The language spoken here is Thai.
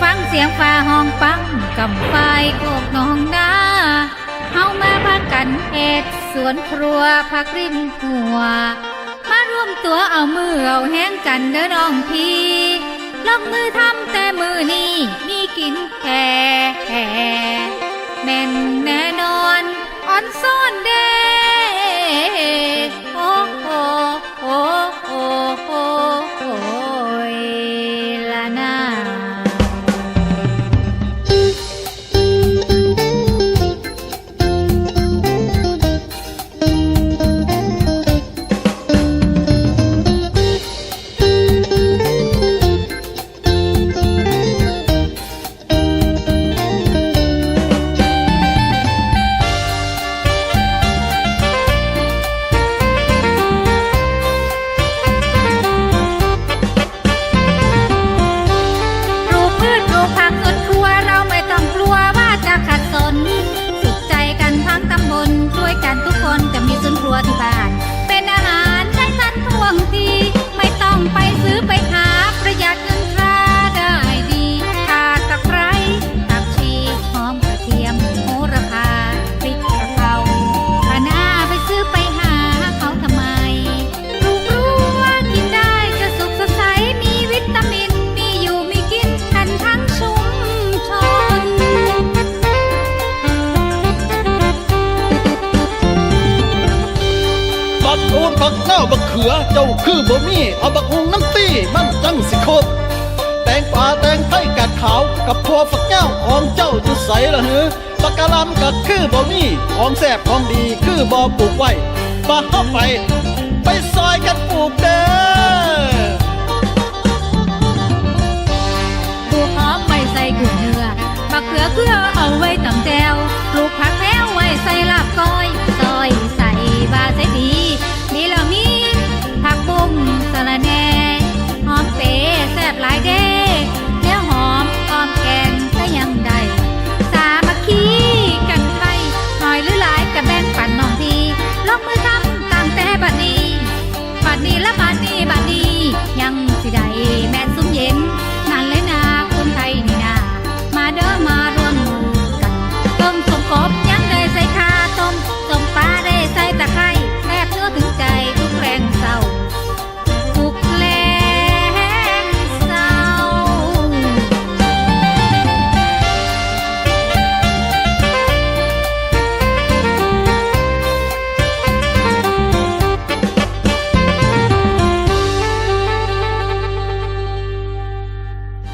ฟังเสียงฝาห้องปังกำไฟโอกหนองนาเฮามาพักกันเอ็ดสวนครัวพักริมหัว มาร่วมตัวเอามือเอาแห้งกันเด้อน้องพี่ลงมือทำแต่มือนี้มีกินแค่แม่นแน่นอนอ่อนซ่อนเด้ บักอูดบักเน่าบักเขือ เจ้าคือบ่มีเอาบักฮุงน้ำตีมันจังสิครบแตงป่าแตงไทยกัดขาวกับพัวฝักเง่าของเจ้าจะใสละหือบักกะลำก็คือบ่มีของแซ่บของดีคือบ่ปลูกไว้บ่เข้าไป ไปซอยกันปลูกเด้อบัวหอมไม่ใส่กุนเนื้อบักเขือเพื่อเอาไว้ตำ